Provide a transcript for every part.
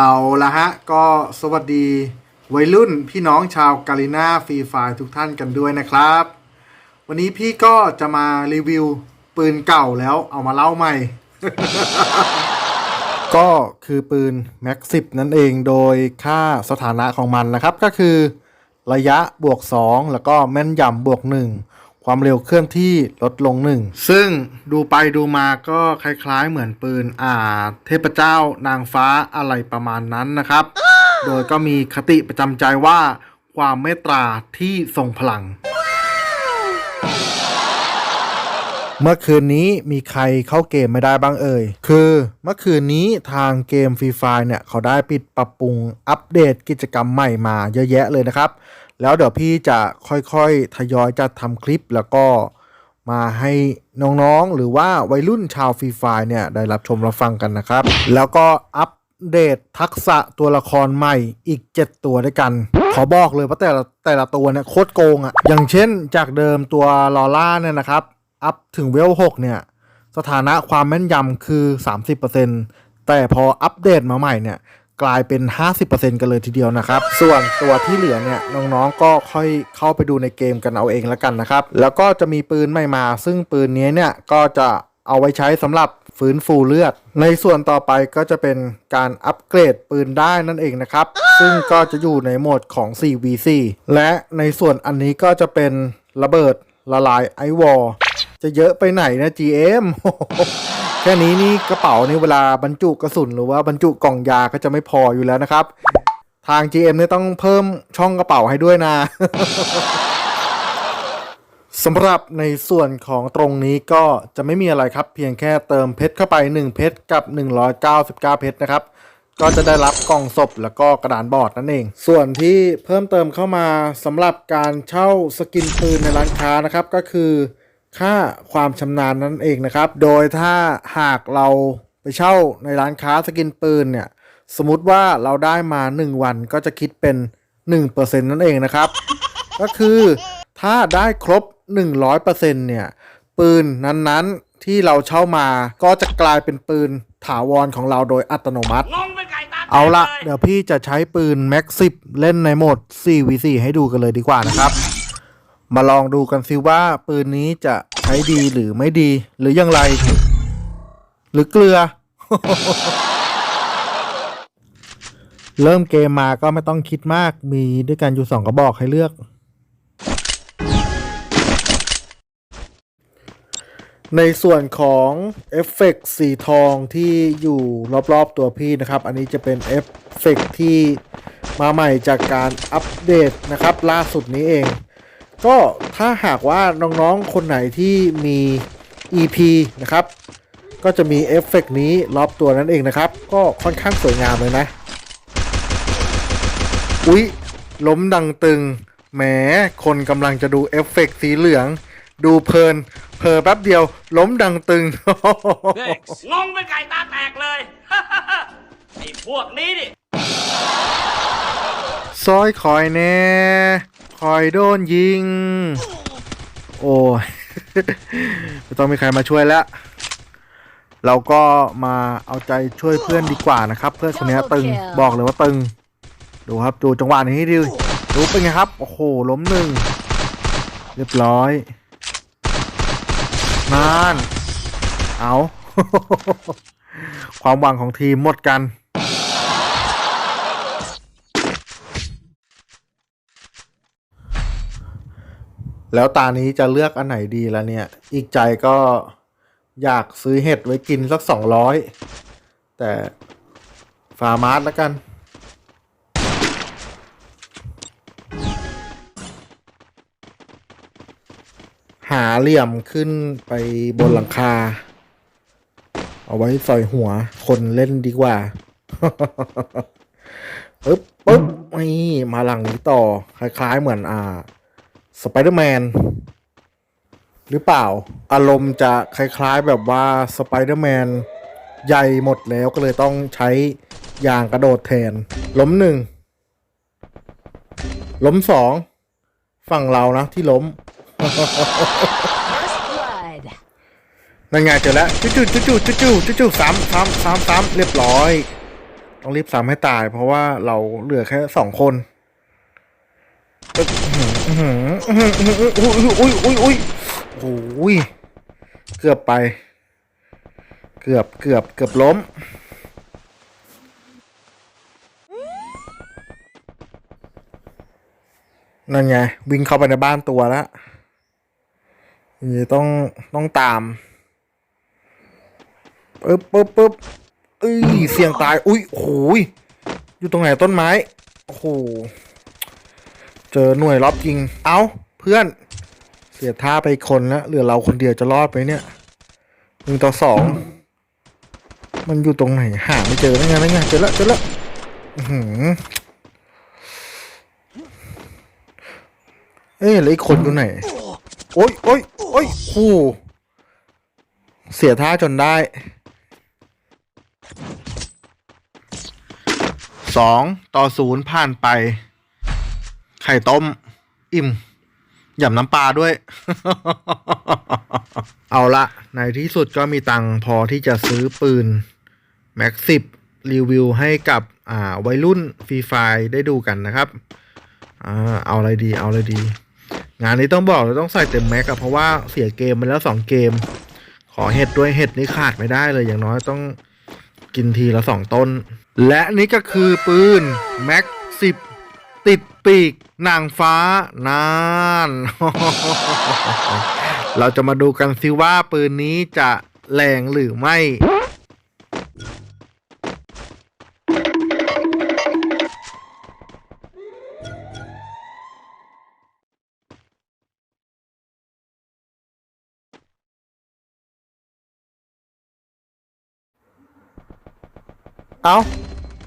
เอาละฮะ ก็สวัสดี วัยรุ่นพี่น้องชาวกาลิน่าฟรีไฟทุกท่านกันด้วยนะครับ วันนี้พี่ก็จะมารีวิวปืนเก่าแล้วเอามาเล่าใหม่ ก็คือปืน Max 10นั่นเองโดยค่าสถานะของมันนะครับ ก็คือระยะบวก 2 แล้วก็แม่นยำบวก 1 ความเร็วเคลื่อนที่ลดลง1ซึ่งดูไปดูมาก็คล้ายๆ เหมือนปืนอ่า เทพเจ้านางฟ้าอะไรประมาณนั้นนะครับ โดยก็มีคติประจำใจว่าความเมตตาที่ทรงพลัง เมื่อคืนนี้มีใครเข้าเกมไม่ได้บ้างเอ่ย คือเมื่อคืนนี้ทางเกมฟรีไฟเนี่ย เขาได้ปิดปรับปรุงอัปเดตกิจกรรมใหม่มาเยอะแยะเลยนะครับ แล้วเดี๋ยวพี่จะค่อยๆ ทยอยจัดทำคลิปแล้วก็มาให้น้องๆ หรือว่าวัยรุ่นชาวฟรีไฟเนี่ย ได้รับชมรับฟังกันนะครับ แล้วก็อัปเดตทักษะตัวละครใหม่อีก 7 ตัวด้วยกัน ขอบอกเลยว่าแต่ละแต่ละตัวเนี่ยโคตรโกงอะ่ะ อย่างเช่นจากเดิมตัวลอล่าเนี่ยนะครับ อัพถึงเวล 6 เนี่ย สถานะความแม่นยำคือ 30%แต่พออัปเดตมาใหม่เนี่ย กลายเป็น 50%กันเลยทีเดียวนะครับ ส่วนตัวที่เหลือเนี่ยน้องๆก็ค่อยเข้าไปดูในเกมกันเอาเองแล้วกันนะครับ แล้วก็จะมีปืนใหม่มา ซึ่งปืนนี้เนี่ยก็จะเอาไว้ใช้สำหรับฟื้นฟูเลือด ในส่วนต่อไปก็จะเป็นการอัปเกรดปืนได้นั่นเองนะครับ ซึ่งก็จะอยู่ในโหมดของ 4v4 และในส่วนอันนี้ก็จะเป็นระเบิดละลายไอวอลจะเยอะไปไหนนะ GM แค่นี้นี่กระเป๋านี่เวลาบรรจุกระสุนหรือว่าบรรจุกล่องยาก็จะไม่พออยู่แล้วนะครับ ทาง GM เนี่ยต้องเพิ่มช่องกระเป๋าให้ด้วยนะสำหรับในส่วนของตรงนี้ก็จะไม่มีอะไรครับ เพียงแค่เติมเพชรเข้าไป 1 เพชรกับ 199 เพชรนะครับ ก็จะได้รับกล่องศพแล้วก็กระดานบอร์ดนั่นเอง ส่วนที่เพิ่มเติมเข้ามาสำหรับการเช่าสกินปืนในร้านค้านะครับก็คือ ค่าความชำนาญนั่นเองนะครับ โดยถ้าหากเราไปเช่าในร้านค้าสกินปืนเนี่ย สมมติว่าเราได้มา 1 วันก็จะคิดเป็น 1%นั่นเองนะครับ ก็คือถ้าได้ครบ 100%เนี่ย ปืนนั้นๆที่เราเช่ามาก็จะกลายเป็นปืนถาวรของเราโดยอัตโนมัติงงเป็นไก่ตาแตกเอาละยเดี๋ยวพี่จะใช้ปืน Max 10เล่นในโหมด 4v4 ให้ดูกันเลยดีกว่านะครับ มาลองดูกันซิว่าปืนนี้จะใช้ดีหรือไม่ดี หรืออยังไร หรือเกลือ เริ่มเกมมาก็ไม่ต้องคิดมากมีด้วยกันอยู่สองกระบอกให้เลือก ในส่วนของเอฟเฟกต์สีทองที่อยู่รอบๆตัวพี่นะครับ อันนี้จะเป็นเอฟเฟกต์ที่มาใหม่จากการอัปเดตนะครับ ล่าสุดนี้เอง ก็ถ้าหากว่าน้องๆ คนไหนที่มี EP นะครับ ก็จะมีเอฟเฟกต์นี้รอบตัวนั่นเองนะครับ ก็ค่อนข้างสวยงามเลยนะ อุ๊ย ล้มดังตึง แหม คนกำลังจะดูเอฟเฟกต์สีเหลือง ดูเพลิน เพอแป๊บเดียว ล้มดังตึง งงเป็นไก่ตาแตกเลย ไอ้พวกนี้ดิ ซอยคอยแน่ คอยโดนยิง โอ้ยไม่ต้องมีใครมาช่วยแล้ว เราก็มาเอาใจช่วยเพื่อนดีกว่านะครับ เพื่อนคนนี้ตึงบอกเลยว่าตึง ดูครับดูจังหวะนี้ดิดูเป็นไงครับ โอ้โหล้มหนึ่งเรียบร้อยนานเอา ความหวังของทีมหมดกัน แล้วตานี้จะเลือกอันไหนดีแล้วเนี่ย อีกใจก็อยากซื้อเห็ดไว้กินสักสองร้อยแต่ฟาร์มาร์ทแล้วกันหาเหลี่ยมขึ้นไปบนหลังคา เอาไว้สอยหัวคนเล่นดีกว่าปึ๊บปึ๊บนี่มาหลังนี้ต่อ คล้าย ๆ เหมือนอ่า สไปเดอร์แมนหรือเปล่า อารมณ์จะคล้ายๆแบบว่าสไปเดอร์แมนใหญ่หมดแล้วก็เลยต้องใช้ยางกระโดดแทน ล้มหนึ่ง ล้มสอง ฝั่งเรานะที่ล้ม First blood. นั่นไงเจอแล้วจู่จู่จู่จู่จู่จู่จู่สามสามสามสามเรียบร้อยตต้องรีบซ้ำให้ตายเพราะว่าเราเหลือแค่สองคน อุ้ยอุ้ยอุ้ยโอ้ยเกือบไป เกือบเกือบเกือบล้ม นั่นไง วิ่งเข้าไปในบ้านตัวแล้วนี่ต้องต้องตามปึ๊บปึ๊บปึ๊บเอ้ยเสียงตาย อุ้ยโอ้ยอยู่ตรงไหนต้นไม้ โอ้โห เจอหน่วยรอบยิง เอ้า เพื่อน เสียท่าไปคนแล้วเหลือเราคนเดียวจะรอดไหมเนี่ยหนึ่งต่อสอง มันอยู่ตรงไหน หาไม่เจอนั่ไงนั่ไงเจอแล้วเจอแล้วอื้อหือเอ๊ะแล้วอีกคนอยู่ไหน โอ๊ยโอ๊ยโอ๊ยโอ้เสียท่าจนได้สองต่อศูนย์ผ่านไป ข่ต้ม อิ่มหย่ำน้ำปลาด้วย เอาละในที่สุดก็มีตังพอที่จะซื้อปืน แม็กซิบรีวิวให้กับอ่าวัยรุ่นฟรีไฟได้ดูกันนะครับอ่าเอาอะไรดีเอาอะไรดี งานนี้ต้องบอกเลยต้องใส่เต็มแม็กอะเพราะว่าเสียเกมไปแล้วสองเกม ขอเห็ดด้วยเห็ดนี่ขาดไม่ได้เลยอย่างน้อยต้องกินทีละสองต้น และนี่ก็คือปืนแม็กสิบติด ปีกนางฟ้านาน เราจะมาดูกันซิว่าปืนนี้จะแรงหรือไม่ เอา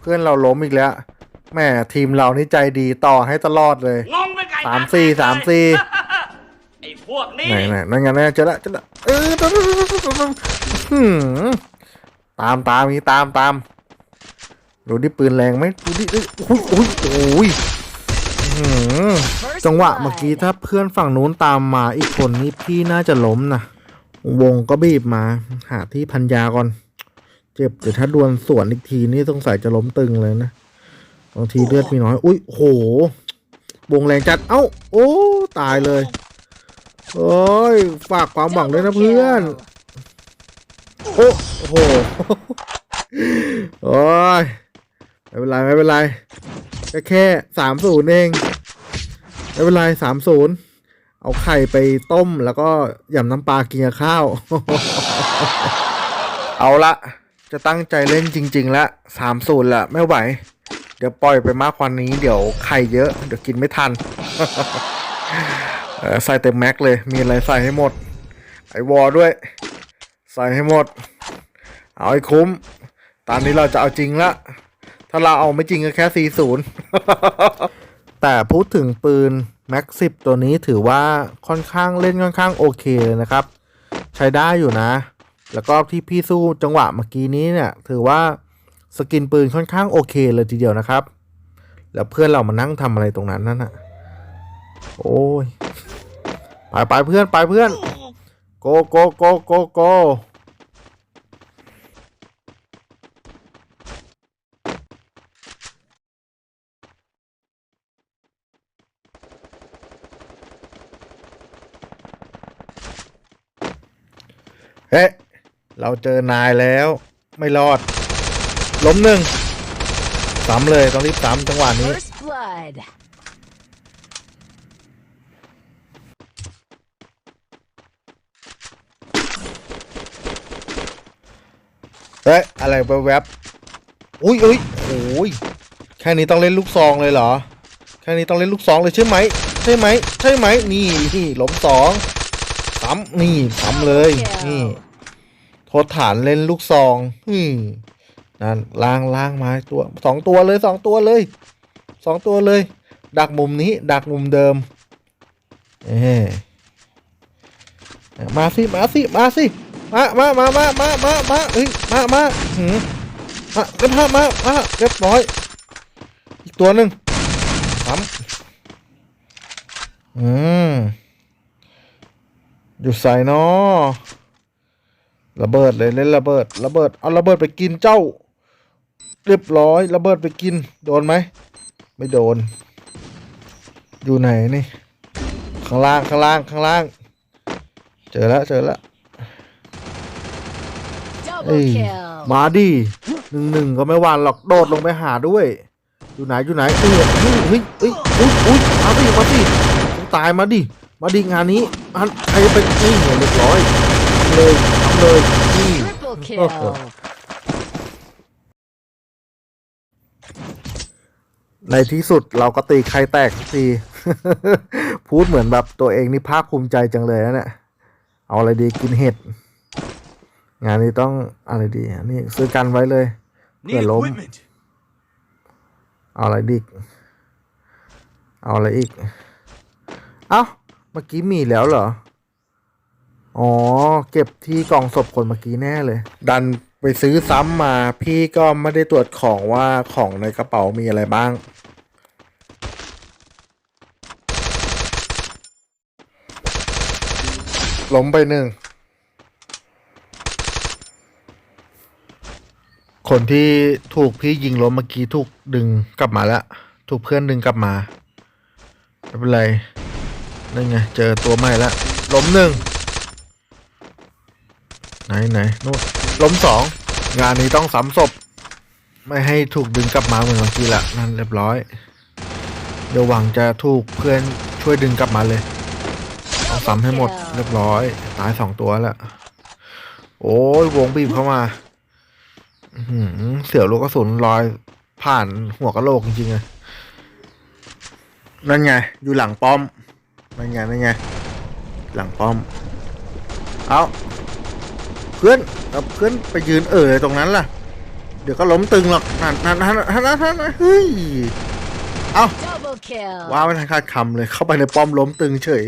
เพื่อนเราล้มอีกแล้ว แม่ทีมเรานี่ใจดีต่อให้ตลอดเลยงงเป็นไก่ตาสามสี่แตกเลยสามสี่ไอ้พวกนี้ไหนไหนนั่นไงนั่นไงเจอละเจอละเออหืมตามตามนี้ตามตามดูดิปืนแรงไหมดูดิดิโอ้ยโอ้ยโอ้ยหืมจังหวะเมื่อกี้ถ้าเพื่อนฝั่งนู้นตามมาอีกคนนี้พี่น่าจะล้มนะวงก็บีบมา หาที่พันยาก่อน เจ็บเดี๋ยวถ้าดวลสวนอีกทีนี่สงสัยจะล้มตึงเลยนะ บางทีเลือดมีน้อย อุ้ยโหวงแรงจัด เอ้า โอ้ ตายเลยโอ้ย ฝากความหวังด้วยนะเพื่อน โอ้โห โอ้ย ไม่เป็นไร ไม่เป็นไรก็แค่สามศูนย์เอง ไม่เป็นไรสามศูนย์เอาไข่ไปต้มแล้วก็หย่ำน้ำปลากินกับข้าว เอาละ จะตั้งใจเล่นจริงๆแล้วสามศูนย์ละไม่ไหว เดี๋ยวปล่อยไปมากกว่านี้เดี๋ยวไข่เยอะ เดี๋ยวกินไม่ทันใส่เต็มแม็กเลยมีอะไรใส่ให้หมด ไอวอด้วย ใส่ให้หมด เอาให้คุ้ม ตอนนี้เราจะเอาจริงละ ถ้าเราเอาไม่จริงก็แค่ 40 แต่พูดถึงปืนแม็กซิตัวนี้ถือว่าค่อนข้างเล่นค่อนข้างโอเคเลยนะครับ ใช้ได้อยู่นะ แล้วก็ที่พี่สู้จังหวะเมื่อกี้นี้เนี่ย ถือว่า สกินปืนค่อนข้างโอเคเลยทีเดียวนะครับ แล้วเพื่อนเรามานั่งทำอะไรตรงนั้นนั่นน่ะโอ้ยไปไปเพื่อนไปเพื่อนโกโกโกโกโกเฮ้เราเจอนายแล้วไม่รอด ล้มหนึ่งซ้ำเลยต้องรีบซ้ำจังหวะนี้ First blood. เฮ้ยอะไรแวบๆอุ้ยอุ้ยโอ้ยแค่นี้ต้องเล่นลูกซองเลยเหรอ แค่นี้ต้องเล่นลูกซองเลยใช่ไหม ใช่ไหม ใช่ไหม นี่นี่ล้มสองซ้ำนี่ซ้ำเลย นี่ โทษฐานเล่นลูกซอง อืม นั่นล้างล้างไม้ตัวสองตัวเลยสองตัวเลยสองตัวเลย ดักมุมนี้ ดักมุมเดิมเอ๊มาสิมาสิมาสิมามามามามามามาเฮ้ยมามาหืมมาเรียบมามามาเรียบร้อย อีกตัวหนึ่งสามอืมอยู่ใส่นอระเบิดเลยเล่นระเบิด ระเบิด เอาระเบิดไปกินเจ้า เรียบร้อยระเบิดไปกิน โดนไหม ไม่โดน อยู่ไหนนี่ ข้างล่างข้างล่างข้างล่าง เจอแล้วเจอแล้วเอ้ย Double kill. มาดิหนึ่งหนึ่งก็ไม่หวานหรอกโดดลงไปหาด้วย อยู่ไหนอยู่ไหนเอ้ยเฮ้ยเฮ้ยเฮ้ยอุ้ยอุ้ยมาดิมาดิตายมาดิมาดิงานนี้อันใครจะเป็นนี่เรียบร้อยทำเลยทำเลยนี่ ในที่สุดเราก็ตีใครแตกสักที พูดเหมือนแบบตัวเองนี่ภาคภูมิใจจังเลยนะเนี่ยเอาอะไรดีกินเห็ด งานนี้ต้องอะไรดีอันนี่ซื้อกันไว้เลยเผื่อ Need ล้ม equipment. เอาอะไรดีกเอาอะไรอีก เอ้า เมื่อกี้มีแล้วเหรอ อ๋อ เก็บที่กล่องศพคนเมื่อกี้แน่เลย ดันไป ซื้อซ้ำมาพี่ก็ไม่ได้ตรวจของว่าของในกระเป๋ามีอะไรบ้าง ล้มไปหนึ่ง คนที่ถูกพี่ยิงล้มเมื่อกี้ถูกดึงกลับมาแล้ว ถูกเพื่อนดึงกลับมา ไม่เป็นไร นั่นไง เจอตัวใหม่แล้ว ล้มหนึ่ง ไหนไหนนู่น ล้มสองงานนี้ต้องซ้ำศพ ไม่ให้ถูกดึงกลับมาเหมือนเมื่อกี้ละนั่นเรียบร้อย เดี๋ยวหวังจะถูกเพื่อนช่วยดึงกลับมาเลยต้องซ้ำให้หมดเรียบร้อย ตายสองตัวแล้ว โอ้ยวงบีบเข้ามาอื้อหือเสียวลูกกระสุนลอยผ่านหัวกะโหลกจริงๆอะนั่นไง อยู่หลังป้อม นั่นไง นั่นไง หลังป้อม เอา พื่อนเอาเพื่อนไปยืนเอ่ยตรงนั้นล่ะ เดี๋ยวก็ล้มตึงหรอกนั่นนั่นนั่นนั่นนั่นนั่นเฮ้ยเอา Double kill. ว้าไม่ทันคาดคำเลยเข้าไปในป้อมล้มตึงเฉย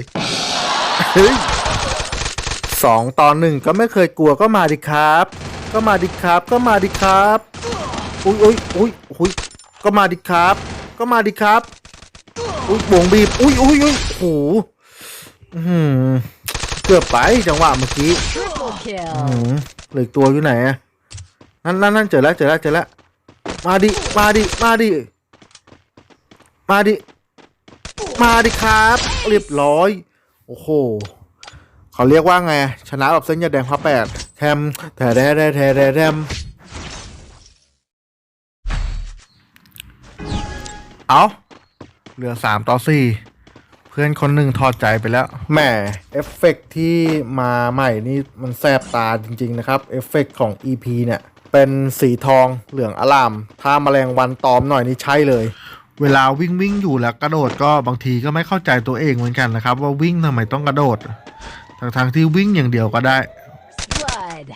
เฮ้ยสองตอนหนึ่งก็ไม่เคยกลัวก็มาดิครับ ก็มาดิครับก็มาดิครับอุ้ยอุ้ยอุ้ยอุ้ยก็มาดิครับ ก็มาดิครับอุ้ยบวงบีบอุ้ยอุ้ยอุ้ยโอ้โหอื้อหือ เกือบไปจังหวะเมื่อกี้ Triple kill. อืมเหลืออกตัวอยู่ไหนอะนั่นนั่นนั่นเจอแล้วเจอแล้วเจอแล้วมาดิมาดิมาดิมาดิมาดิครับ เรียบร้อย โอ้โหเขาเรียกว่าไง ชนะแบบเส้นยาแดงพระแปดแทมแถแดแดแถแดแทมเอาเหลือสามต่อสี่ เพื่อนคนหนึ่งถอดใจไปแล้ว แหมเอฟเฟกต์ที่มาใหม่นี่มันแสบตาจริง ๆ นะครับ เอฟเฟกต์ของ EP เนี่ย เป็นสีทองเหลืองอลาม ถ้าแมลงวันตอมหน่อยนี่ใช่เลย เวลาวิ่งวิ่งอยู่แล้วกระโดดก็บางทีก็ไม่เข้าใจตัวเองเหมือนกันนะครับ ว่าวิ่งทำไมต้องกระโดดทั้งทางๆที่วิ่งอย่างเดียวก็ได้ Blood.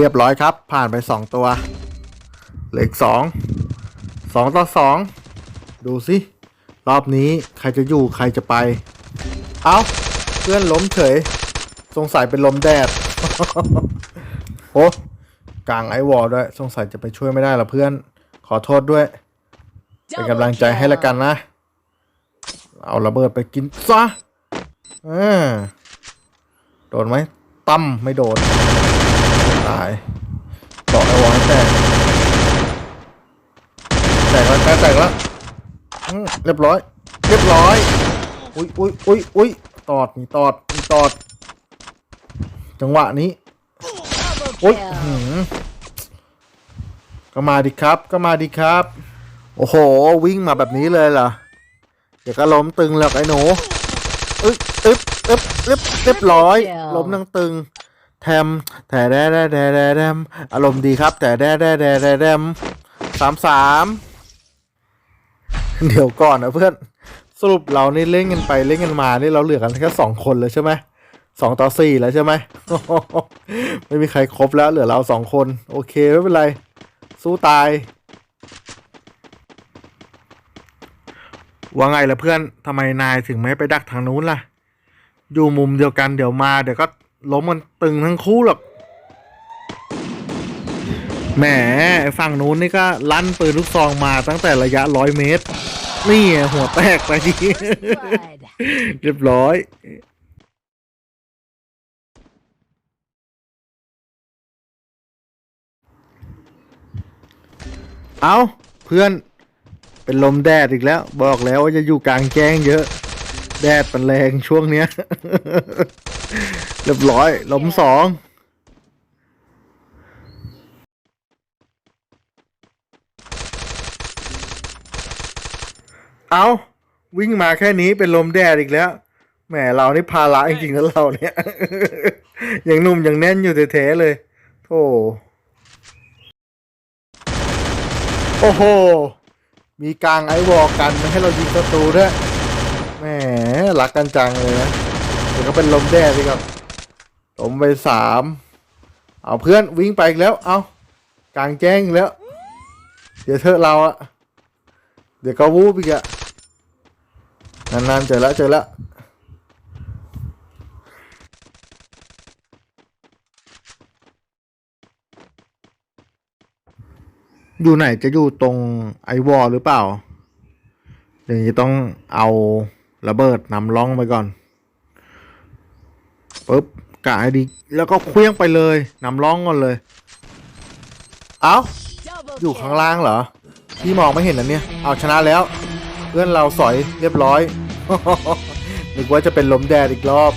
เรียบร้อยครับ ผ่านไปสองตัว เหลืออีกสองสองต่อสองดูสิ รอบนี้ใครจะอยู่ใครจะไป เอาเพื่อนล้มเฉย สงสัยเป็นลมแดดโอ้กลางไอวอลด้วย สงสัยจะไปช่วยไม่ได้ละเพื่อน ขอโทษด้วย เป็นกำลังใจให้ละกันนะ เอาระเบิดไปกินซะอ่าโดนไหม ตั้มไม่โดน ตายเกาะไอวอลให้แตก แตกแล้วแตกแล้วเรียบร้อย เรียบร้อย อุ้ยอุ้ยอุ้ยอุ้ยตอดมีตอดมีตอด จังหวะนี้อุ้ยหืมก็มาดิครับ ก็มาดิครับ โอ้โห วิ่งมาแบบนี้เลยเหรอ เดี๋ยวก็ล้มตึงหรอกไอ้หนู อึ๊บอึ๊บ อึ๊บอึ๊บเรียบร้อย ล้มนั่งตึง แทมแถแดแดแดแดแดมอารมณ์ดีครับ แต่แดแดแดแดแดมสามสามเดี๋ยวก่อนนะเพื่อน สรุปเรานี่เล่นกันไปเล่นกันมานี่เราเหลือกันแค่สองคนเลยใช่ไหมสองต่อสี่แล้วใช่ไหมไม่มีใครครบแล้วเหลือเราสองคน โอเคไม่เป็นไร สู้ตาย ว่าไงล่ะเพื่อนทำไมนายถึงไม่ไปดักทางนู้นล่ะ อยู่มุมเดียวกันเดี๋ยวมาเดี๋ยวก็ล้มมันตึงทั้งคู่หรอกแหมฝั่งนู้นนี่ก็ลั่นปืนลูกซองมาตั้งแต่ระยะร้อยเมตร นี่หัวแตกไปทีเรียบร้อยเอาเพื่อนเป็นลมแดดอีกแล้ว บอกแล้วว่าจะอยู่กลางแจ้งเยอะ แดดมันแรงช่วงเนี้ย เรียบร้อยล้มสองเอาวิ่งมาแค่นี้เป็นลมแดดอีกแล้ว แหมเรานี่ภาระจริงๆนะเราเนี่ย ยังหนุ่มยังแน่นอยู่แท้ๆเลยโธ่โอ้โห มีกลางไอวอลกันไม่ให้เรายิงศัตรูด้วยแหม รักกันจังเลยนะเดี๋ยวก็เป็นลมแดดสิครับลมไปสามเอาเพื่อนวิ่งไปอีกแล้ว เอากลางแจ้งอีกแล้ว เดี๋ยวเธอเราอะเดี๋ยวก็วูบอีกอะนานๆเจอแล้วเจอแล้วอยู่ไหนจะอยู่ตรงไอวอลหรือเปล่าเดี๋ยวจะต้องเอา ระเบิดนำล่องไปก่อนปุ๊บกะให้ดีแล้วก็เคลี้ยงไปเลยนำล่องก่อนเลย เอา Double อยู่ข้างล่างเหรอพี่มองไม่เห็นนะเนี่ย เอาชนะแล้ว เพื่อนเราสอยเรียบร้อยนึกว่าจะเป็นลมแดดอีกรอบ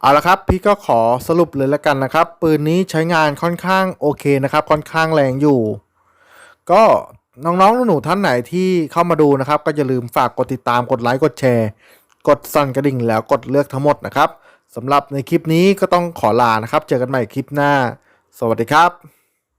เอาละครับ พี่ก็ขอสรุปเลยแล้วกันนะครับ ปืนนี้ใช้งานค่อนข้างโอเคนะครับ ค่อนข้างแรงอยู่ ก็ น้องๆหนูๆท่านไหนที่เข้ามาดูนะครับ ก็อย่าลืมฝากกดติดตามกดไลค์กดแชร์ กดสั่นกระดิ่งแล้วกดเลือกทั้งหมดนะครับสำหรับในคลิปนี้ก็ต้องขอลานะครับ เจอกันใหม่คลิปหน้า สวัสดีครับ